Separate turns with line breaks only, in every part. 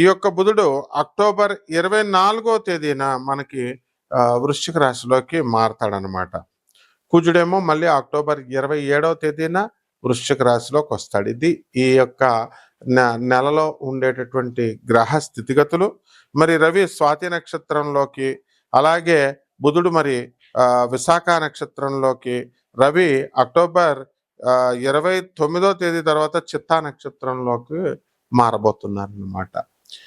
ఈ యొక్క బుధుడు అక్టోబర్ ఇరవై నాలుగో తేదీన మనకి వృశ్చిక రాశిలోకి మారతాడనమాట కుజుడేమో మళ్ళీ అక్టోబర్ ఇరవై ఏడవ తేదీన వృశ్చిక రాశిలోకి వస్తాడు. ఇది ఈ యొక్క నెలలో ఉండేటటువంటి గ్రహ స్థితిగతులు. మరి రవి స్వాతి నక్షత్రంలోకి అలాగే బుధుడు మరి విశాఖ నక్షత్రంలోకి రవి అక్టోబర్ ఇరవై తొమ్మిదో తేదీ తర్వాత చిత్తా నక్షత్రంలోకి మారబోతున్నారన్నమాట.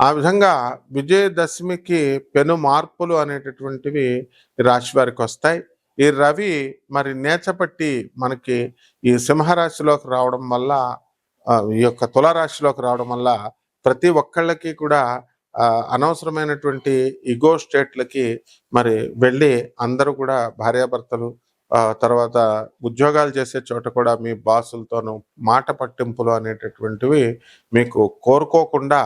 ఆ విధంగా విజయదశమికి పెను మార్పులు అనేటటువంటివి రాశి వారికి వస్తాయి. ఈ రవి మరి నేచపట్టి మనకి ఈ సింహరాశిలోకి రావడం వల్ల ఈ యొక్క తులారాశిలోకి రావడం వల్ల ప్రతి ఒక్కళ్ళకి కూడా అనవసరమైనటువంటి ఇగో స్టేట్లకి మరి వెళ్ళి అందరూ కూడా భార్యాభర్తలు తర్వాత ఉద్యోగాలు చేసే చోట కూడా మీ బాసులతోనూ మాట పట్టింపులు అనేటటువంటివి మీకు కోరుకోకుండా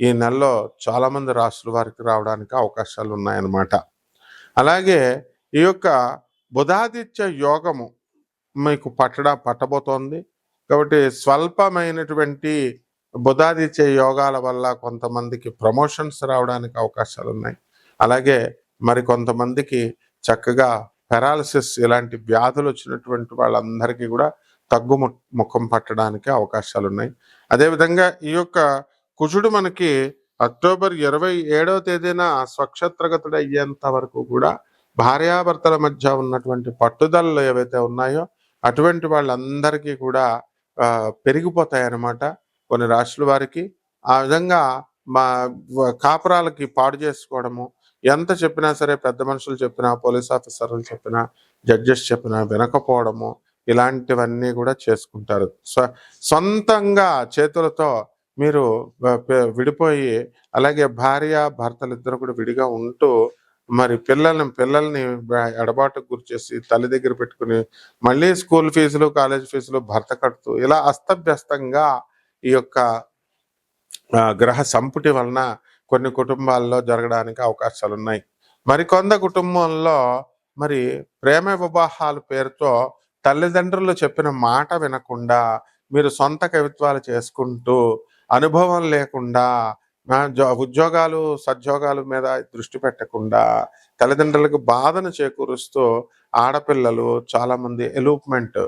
ఈ నెలలో చాలామంది రాష్ట్రాల వారికి రావడానికి అవకాశాలు ఉన్నాయన్నమాట అలాగే ఈ యొక్క బుధాదిత్య యోగము మీకు పట్టడా పట్టబోతోంది. కాబట్టి స్వల్పమైనటువంటి బుధాదిత్య యోగాల వల్ల కొంతమందికి ప్రమోషన్స్ రావడానికి అవకాశాలు ఉన్నాయి అలాగే మరి కొంతమందికి చక్కగా పెరాలసిస్ ఇలాంటి వ్యాధులు వచ్చినటువంటి వాళ్ళందరికీ కూడా తగ్గు ము- ముఖం పట్టడానికి అవకాశాలు ఉన్నాయి అదేవిధంగా ఈ యొక్క కుజుడు మనకి అక్టోబర్ ఇరవై ఏడవ తేదీన స్వక్షత్రగతుడు అయ్యేంత వరకు కూడా భార్యాభర్తల మధ్య ఉన్నటువంటి పట్టుదలలు ఏవైతే ఉన్నాయో అటువంటి వాళ్ళందరికీ కూడా పెరిగిపోతాయన్నమాట కొన్ని రాశుల వారికి. ఆ విధంగా మా కాపురాలకి పాడు చేసుకోవడము ఎంత చెప్పినా సరే పెద్ద మనుషులు చెప్పినా పోలీస్ ఆఫీసర్లు చెప్పినా జడ్జెస్ చెప్పినా వినకపోవడము ఇలాంటివన్నీ కూడా చేసుకుంటారు. సొంతంగా చేతులతో మీరు విడిపోయి అలాగే భార్య భర్తలు ఇద్దరు కూడా విడిగా ఉంటూ మరి పిల్లల్ని పిల్లల్ని ఎడబాటుకు గురిచేసి తల్లి దగ్గర పెట్టుకుని మళ్ళీ స్కూల్ ఫీజులు కాలేజ్ ఫీజులు భర్త కడుతూ ఇలా అస్తవ్యస్తంగా ఈ యొక్క గ్రహ సంపుటి వలన కొన్ని కుటుంబాల్లో జరగడానికి అవకాశాలు ఉన్నాయి మరికొంద కుటుంబంలో మరి ప్రేమ వివాహాల పేరుతో తల్లిదండ్రులు చెప్పిన మాట వినకుండా మీరు సొంత కవిత్వాలు చేసుకుంటూ అనుభవం లేకుండా జ- ఉద్యోగాలు సద్యోగాల మీద దృష్టి పెట్టకుండా తల్లిదండ్రులకు బాధను చేకూరుస్తూ ఆడపిల్లలు చాలామంది ఎలూప్మెంట్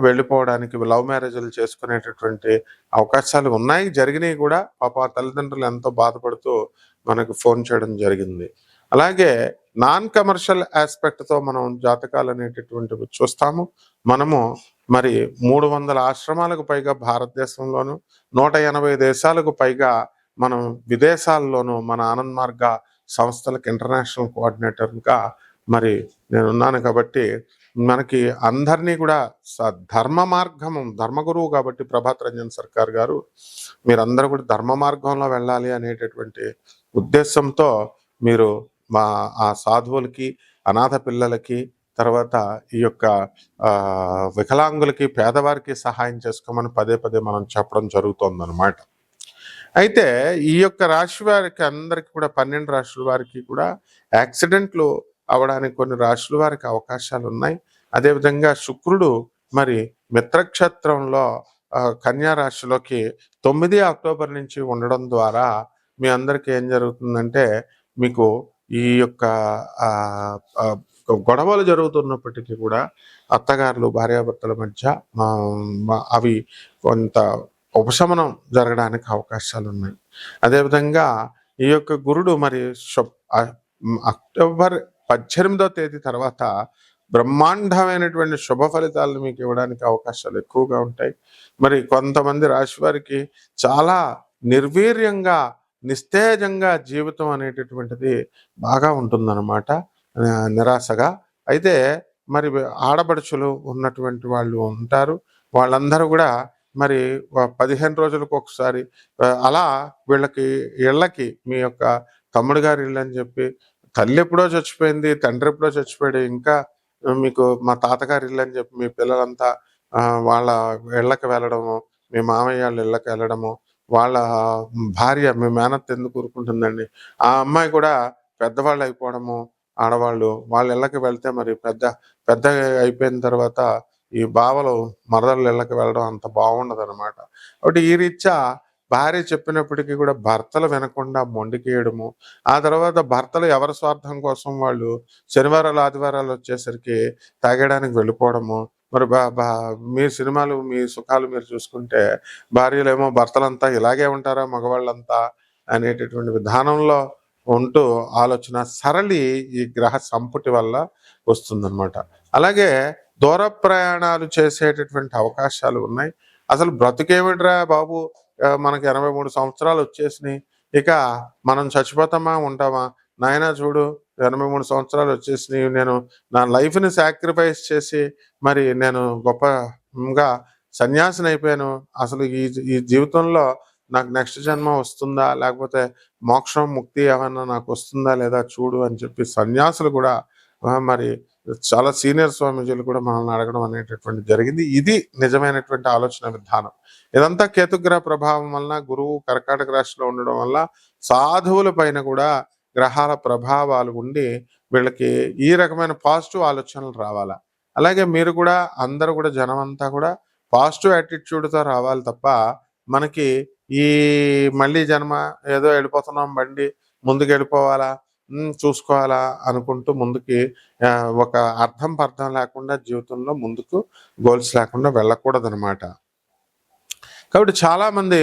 వెళ్ళిపోవడానికి లవ్ మ్యారేజ్లు చేసుకునేటటువంటి అవకాశాలు ఉన్నాయి. జరిగినాయి కూడా పాప తల్లిదండ్రులు ఎంతో బాధపడుతూ మనకు ఫోన్ చేయడం జరిగింది. అలాగే నాన్ కమర్షియల్ ఆస్పెక్ట్తో మనం జాతకాలు అనేటటువంటివి చూస్తాము. మనము మరి మూడు వందల ఆశ్రమాలకు పైగా భారతదేశంలోను నూట ఎనభై దేశాలకు పైగా మనం విదేశాల్లోనూ మన ఆనంద్ మార్గ సంస్థలకు ఇంటర్నేషనల్ కోఆర్డినేటర్గా మరి నేను ఉన్నాను కాబట్టి మనకి అందరినీ కూడా స- ధర్మ మార్గం ధర్మగురువు కాబట్టి ప్రభాత్ రంజన్ సర్కార్ గారు మీరందరూ కూడా ధర్మ మార్గంలో వెళ్ళాలి అనేటటువంటి ఉద్దేశంతో మీరు మా ఆ సాధువులకి అనాథ పిల్లలకి తర్వాత ఈ యొక్క వికలాంగులకి పేదవారికి సహాయం చేసుకోమని పదే పదే మనం చెప్పడం జరుగుతుందన్నమాట. అయితే ఈ యొక్క రాశి వారికి అందరికి కూడా పన్నెండు రాశుల వారికి కూడా యాక్సిడెంట్లు అవడానికి కొన్ని రాశుల వారికి అవకాశాలు ఉన్నాయి అదేవిధంగా శుక్రుడు మరి మిత్రక్షేత్రంలో కన్యా రాశిలోకి తొమ్మిది అక్టోబర్ నుంచి ఉండడం ద్వారా మీ అందరికీ ఏం జరుగుతుందంటే మీకు ఈ యొక్క గొడవలు జరుగుతున్నప్పటికీ కూడా అత్తగారులు భార్యాభర్తల మధ్య అవి కొంత ఉపశమనం జరగడానికి అవకాశాలు ఉన్నాయి అదేవిధంగా ఈ యొక్క గురుడు మరి అక్టోబర్ పద్దెనిమిదో తేదీ తర్వాత బ్రహ్మాండమైనటువంటి శుభ ఫలితాలను మీకు ఇవ్వడానికి అవకాశాలు ఎక్కువగా ఉంటాయి. మరి కొంతమంది రాశి వారికి చాలా నిర్వీర్యంగా నిస్తేజంగా జీవితం అనేటటువంటిది బాగా ఉంటుందన్నమాట. నిరాశగా. అయితే మరి ఆడపడుచులు ఉన్నటువంటి వాళ్ళు ఉంటారు. వాళ్ళందరూ కూడా మరి పదిహేను రోజులకు ఒకసారి అలా వీళ్ళకి ఇళ్ళకి మీ యొక్క తమ్ముడు గారి ఇల్లు అని చెప్పి తల్లి ఎప్పుడో చచ్చిపోయింది తండ్రి ఎప్పుడో చచ్చిపోయాడు ఇంకా మీకు మా తాతగారి ఇల్లు అని చెప్పి మీ పిల్లలంతా వాళ్ళ ఇళ్ళకి వెళ్ళడము మీ మామయ్య వాళ్ళ ఇళ్ళకి వెళ్ళడము వాళ్ళ భార్య మీ మేనత్ ఎందుకు ఊరుకుంటుందండి? ఆ అమ్మాయి కూడా పెద్దవాళ్ళు అయిపోవడము ఆడవాళ్ళు వాళ్ళ ఇళ్ళకి వెళ్తే మరి పెద్ద పెద్ద అయిపోయిన తర్వాత ఈ బావలు మరదల ఇళ్ళకి వెళ్ళడం అంత బాగుండదు అనమాట కాబట్టి ఈ రీత్యా భార్య చెప్పినప్పటికీ కూడా భర్తలు వినకుండా మొండికేయడము ఆ తర్వాత భర్తలు ఎవరి స్వార్థం కోసం వాళ్ళు శనివారాలు ఆదివారాలు వచ్చేసరికి తాగడానికి వెళ్ళిపోవడము మరి బా బా మీ సినిమాలు మీ సుఖాలు మీరు చూసుకుంటే భార్యలేమో భర్తలంతా ఇలాగే ఉంటారా మగవాళ్ళంతా అనేటటువంటి విధానంలో ఉంటూ ఆలోచన సరళి ఈ గ్రహ సంపుటి వల్ల వస్తుందన్నమాట. అలాగే దూర ప్రయాణాలు చేసేటటువంటి అవకాశాలు ఉన్నాయి. అసలు బ్రతుకేమిట్రా బాబు? మనకి ఎనభై మూడు సంవత్సరాలు వచ్చేసినాయి. ఇక మనం చచ్చిపోతామా? ఉంటామా? నాయనా చూడు ఎనభై మూడు సంవత్సరాలు వచ్చేసినాయి. నేను నా లైఫ్ని సాక్రిఫైస్ చేసి మరి నేను గొప్పగా సన్యాసిని అయిపోయాను. అసలు ఈ ఈ జీవితంలో నాకు నెక్స్ట్ జన్మ వస్తుందా? లేకపోతే మోక్షం ముక్తి ఏమన్నా నాకు వస్తుందా లేదా చూడు అని చెప్పి సన్యాసులు కూడా మరి చాలా సీనియర్ స్వామీజీలు కూడా మనల్ని అడగడం అనేటటువంటి జరిగింది. ఇది నిజమైనటువంటి ఆలోచన విధానం. ఇదంతా కేతుగ్రహ ప్రభావం వలన గురువు కర్కాటక రాశిలో ఉండడం వల్ల సాధువుల పైన కూడా గ్రహాల ప్రభావాలు ఉండి వీళ్ళకి ఈ రకమైన పాజిటివ్ ఆలోచనలు రావాలా? అలాగే మీరు కూడా అందరూ కూడా జనం అంతా కూడా పాజిటివ్ యాటిట్యూడ్తో రావాలి తప్ప మనకి ఈ మళ్ళీ జన్మ ఏదో వెళ్ళిపోతున్నాం బండి ముందుకు వెళ్ళిపోవాలా చూసుకోవాలా అనుకుంటూ ముందుకి ఒక అర్థం పర్థం లేకుండా జీవితంలో ముందుకు గోల్స్ లేకుండా వెళ్ళకూడదు అనమాట కాబట్టి చాలామంది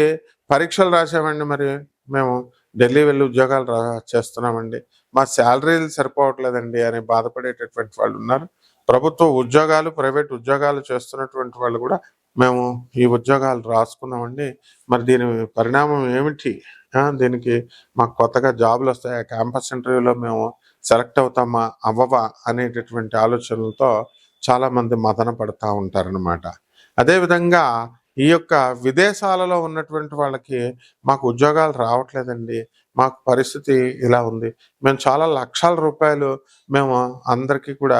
పరీక్షలు రాసామండి మరి. మేము ఢిల్లీ వెళ్ళి ఉద్యోగాలు రా చేస్తున్నామండి. మా శాలరీలు సరిపోవట్లేదండి అని బాధపడేటటువంటి వాళ్ళు ఉన్నారు. ప్రభుత్వ ఉద్యోగాలు ప్రైవేట్ ఉద్యోగాలు చేస్తున్నటువంటి వాళ్ళు కూడా మేము ఈ ఉద్యోగాలు రాసుకున్నామండి. మరి దీని పరిణామం ఏమిటి? దీనికి మాకు కొత్తగా జాబులు వస్తాయా? క్యాంపస్ ఇంటర్వ్యూలో మేము సెలెక్ట్ అవుతామా? అవ్వవా? అనేటటువంటి ఆలోచనలతో చాలామంది మదన పడుతూ ఉంటారనమాట అదేవిధంగా ఈ యొక్క విదేశాలలో ఉన్నటువంటి వాళ్ళకి మాకు ఉద్యోగాలు రావట్లేదండి. మాకు పరిస్థితి ఇలా ఉంది. మేము చాలా లక్షల రూపాయలు మేము అందరికీ కూడా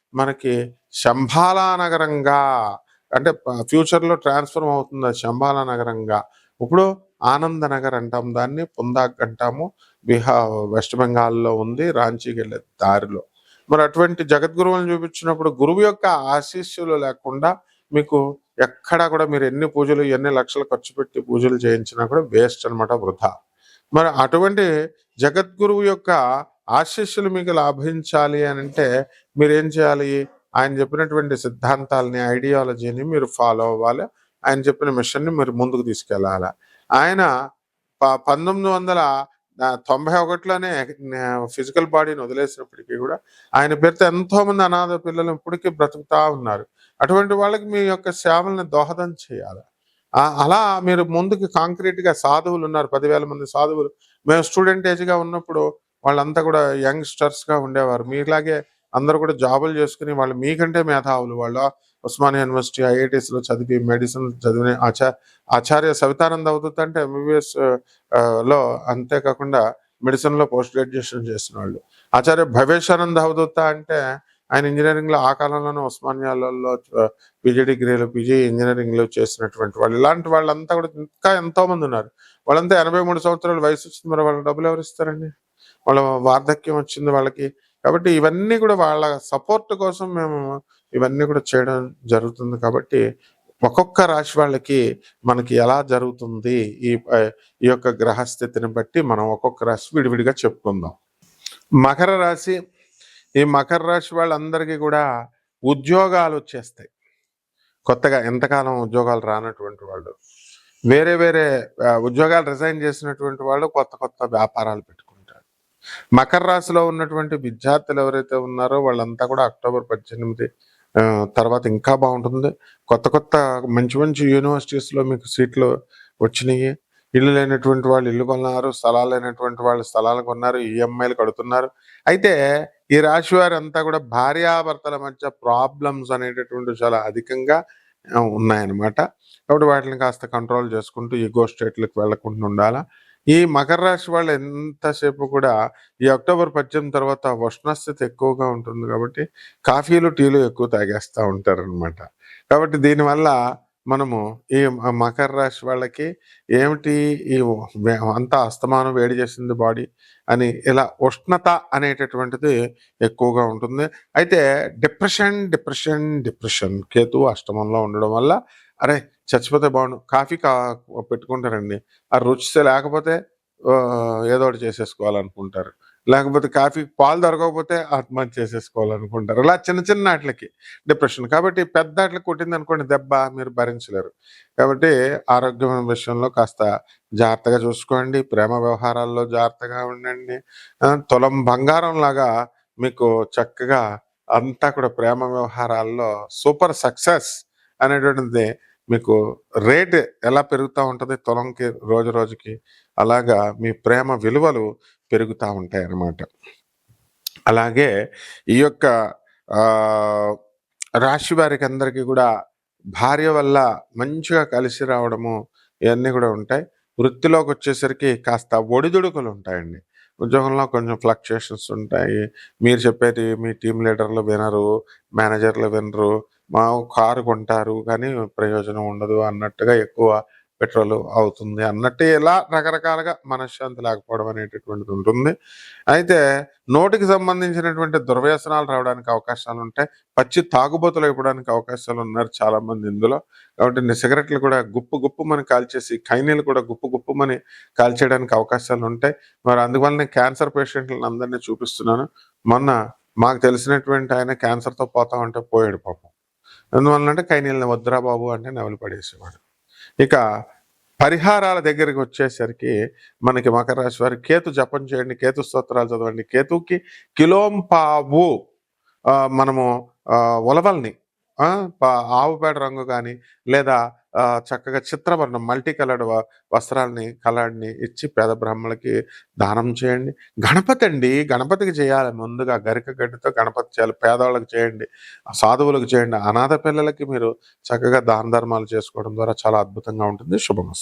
మనకి శంభాలా నగరంగా అంటే ఫ్యూచర్లో ట్రాన్స్ఫర్మ్ అవుతుంది శంభాలా నగరంగా. ఇప్పుడు ఆనంద నగర్ అంటాం దాన్ని పుందాక్ అంటాము. బీహార్ వెస్ట్ బెంగాల్లో ఉంది రాంచీకి వెళ్ళే దారిలో. మరి అటువంటి జగద్గురువులను చూపించినప్పుడు గురువు యొక్క ఆశీస్సులు లేకుండా మీకు ఎక్కడా కూడా మీరు ఎన్ని పూజలు ఎన్ని లక్షలు ఖర్చు పెట్టి పూజలు చేయించినా కూడా వేస్ట్ అన్నమాట వృధా. మరి అటువంటి జగద్గురువు యొక్క ఆశీస్సులు మీకు లాభించాలి అని అంటే మీరేం చేయాలి? ఆయన చెప్పినటువంటి సిద్ధాంతాలని ఐడియాలజీని మీరు ఫాలో అవ్వాలి. ఆయన చెప్పిన మిషన్ని మీరు ముందుకు తీసుకెళ్ళాలి. ఆయన ప- పంతొమ్మిది వందల తొంభై ఒకటిలోనే ఫిజికల్ బాడీని వదిలేసినప్పటికీ కూడా ఆయన పేరుతో ఎంతోమంది అనాథ పిల్లలు ఇప్పటికీ బ్రతుకుతా ఉన్నారు. అటువంటి వాళ్ళకి మీ యొక్క సేవల్ని దోహదం చేయాలి. అలా మీరు ముందుకు కాంక్రీట్గా సాధువులు ఉన్నారు. పదివేల మంది సాధువులు. మేము స్టూడెంట్ ఏజ్గా ఉన్నప్పుడు వాళ్ళంతా కూడా యంగ్స్టర్స్గా ఉండేవారు. మీలాగే అందరూ కూడా జాబులు చేసుకుని వాళ్ళు మీకంటే మేధావులు వాళ్ళు. ఉస్మానియా యూనివర్సిటీ ఐఐటీస్లో చదివి మెడిసిన్ చదివిన ఆచా ఆచార్య సవితానంద అవధూత్ అంటే ఎంబీబీఎస్లో అంతేకాకుండా మెడిసిన్లో పోస్ట్ గ్రాడ్యుయేషన్ చేసిన వాళ్ళు ఆచార్య భవేశానంద అవధూత అంటే ఆయన ఇంజనీరింగ్లో ఆ కాలంలోనే ఉస్మానియాలలో పీజీ డిగ్రీలు పీజీ ఇంజనీరింగ్లో చేసినటువంటి వాళ్ళు. ఇలాంటి వాళ్ళంతా కూడా ఇంకా ఎంతోమంది ఉన్నారు. వాళ్ళంతా ఎనభై మూడు సంవత్సరాల వయసు వచ్చింది. మరి వాళ్ళ డబ్బులు ఎవరు ఇస్తారండి? వాళ్ళ వార్ధక్యం వచ్చింది వాళ్ళకి. కాబట్టి ఇవన్నీ కూడా వాళ్ళ సపోర్ట్ కోసం మేము ఇవన్నీ కూడా చేయడం జరుగుతుంది. కాబట్టి ఒక్కొక్క రాశి వాళ్ళకి మనకి ఎలా జరుగుతుంది ఈ ఈ యొక్క గ్రహస్థితిని బట్టి మనం ఒక్కొక్క రాశి విడివిడిగా చెప్పుకుందాం. మకర రాశి ఈ మకర రాశి వాళ్ళందరికీ కూడా ఉద్యోగాలు వచ్చేస్తాయి. కొత్తగా ఎంతకాలం ఉద్యోగాలు రానటువంటి వాళ్ళు వేరే వేరే ఉద్యోగాలు రిజైన్ చేసినటువంటి వాళ్ళు కొత్త కొత్త వ్యాపారాలు పెట్టుకుంటారు. మకర రాశిలో ఉన్నటువంటి విద్యార్థులు ఎవరైతే ఉన్నారో వాళ్ళంతా కూడా అక్టోబర్ పద్దెనిమిది తర్వాత ఇంకా బాగుంటుంది. కొత్త కొత్త మంచి మంచి యూనివర్సిటీస్లో మీకు సీట్లు వచ్చినాయి. ఇల్లు లేనటువంటి వాళ్ళు ఇల్లు కొన్నారు స్థలాలు లేనటువంటి వాళ్ళు స్థలాలు కొన్నారు ఈఎంఐలు కడుతున్నారు. అయితే ఈ రాశి వారు అంతా కూడా భార్యాభర్తల మధ్య ప్రాబ్లమ్స్ అనేటటువంటి చాలా అధికంగా ఉన్నాయన్నమాట. కాబట్టి వాటిని కాస్త కంట్రోల్ చేసుకుంటూ ఈగో స్టేట్లకు వెళ్ళకుండా ఉండాలా? ఈ మకర రాశి వాళ్ళు ఎంతసేపు కూడా ఈ అక్టోబర్ పద్దెనిమిది తర్వాత ఉష్ణస్థితి ఎక్కువగా ఉంటుంది కాబట్టి కాఫీలు టీలు ఎక్కువ తాగేస్తూ ఉంటారనమాట కాబట్టి దీనివల్ల మనము ఈ మకర రాశి వాళ్ళకి ఏమిటి ఈ అంతా అస్తమానం వేడి చేసింది బాడీ అని ఇలా ఉష్ణత అనేటటువంటిది ఎక్కువగా ఉంటుంది. అయితే డిప్రెషన్ డిప్రెషన్ డిప్రెషన్ కేతు అష్టమంలో ఉండడం వల్ల అరే చచ్చిపోతే బాగుండు. కాఫీ కా పెట్టుకుంటారండి. ఆ రుచిస్తే లేకపోతే ఏదో ఒకటి చేసేసుకోవాలనుకుంటారు. లేకపోతే కాఫీ పాలు దొరకకపోతే ఆత్మహత్య చేసేసుకోవాలనుకుంటారు. ఇలా చిన్న చిన్న వాటికి డిప్రెషన్. కాబట్టి పెద్ద వాటికి కొట్టింది అనుకోండి దెబ్బ మీరు భరించలేరు. కాబట్టి ఆరోగ్యం విషయంలో కాస్త జాగ్రత్తగా చూసుకోండి. ప్రేమ వ్యవహారాల్లో జాగ్రత్తగా ఉండండి. తులం బంగారం లాగా మీకు చక్కగా అంతా కూడా ప్రేమ వ్యవహారాల్లో సూపర్ సక్సెస్ అనేటువంటిది మీకు రేట్ ఎలా పెరుగుతూ ఉంటుంది తులంకి రోజు రోజుకి? అలాగా మీ ప్రేమ విలువలు పెరుగుతూ ఉంటాయి అన్నమాట అలాగే ఈ యొక్క రాశి వారికి అందరికీ కూడా భార్య వల్ల మంచిగా కలిసి రావడము ఇవన్నీ కూడా ఉంటాయి. వృత్తిలోకి వచ్చేసరికి కాస్త ఒడిదుడుకులు ఉంటాయండి. ఉద్యోగంలో కొంచెం ఫ్లక్చుయేషన్స్ ఉంటాయి. మీరు చెప్పేది మీ టీం లీడర్లు వినరు మేనేజర్లు వినరు మా కారు కొంటారు కానీ ప్రయోజనం ఉండదు అన్నట్టుగా ఎక్కువ పెట్రోల్ అవుతుంది అన్నట్టు ఇలా రకరకాలుగా మనశ్శాంతి లేకపోవడం అనేటటువంటిది ఉంటుంది. అయితే నోటికి సంబంధించినటువంటి దుర్వ్యసనాలు రావడానికి అవకాశాలు ఉంటాయి పచ్చి తాగుబోతులు అయిపోవడానికి అవకాశాలు ఉన్నారు చాలామంది ఇందులో. కాబట్టి సిగరెట్లు కూడా గుప్పు గుప్పు మని కాల్చేసి ఖైనీలు కూడా గుప్పు గుప్పు మని కాల్చేయడానికి అవకాశాలు ఉంటాయి. మరి అందువల్లనే క్యాన్సర్ పేషెంట్లను అందరినీ చూపిస్తున్నాను. మొన్న మాకు తెలిసినటువంటి ఆయన క్యాన్సర్తో పోతా ఉంటే పోయాడు పాపం. ఎందువల్లంటే కైనీళ్ళని వద్దురా బాబు అంటే నవలు పడేసేవాడు. ఇక పరిహారాల దగ్గరికి వచ్చేసరికి మనకి మకర రాశి వారి కేతు జపం చేయండి కేతు స్తోత్రాలు చదవండి. కేతుకి కిలోంపావు మనము ఉలవల్ని ఆ, ఆవు పేడ రంగు కానీ లేదా ఆ, చక్కగా చిత్రవర్ణం మల్టీ కలర్డ్ వస్త్రాలని కలర్ని ఇచ్చి పేద బ్రాహ్మణులకి దానం చేయండి. గణపతి అండి గణపతికి చేయాలి. ముందుగా గరిక గడ్డితో గణపతి చేయాలి. పేదవాళ్ళకి చేయండి. సాధువులకు చేయండి. అనాథ పిల్లలకి మీరు చక్కగా దాన ధర్మాలు చేసుకోవడం ద్వారా చాలా అద్భుతంగా ఉంటుంది. శుభమస్తు.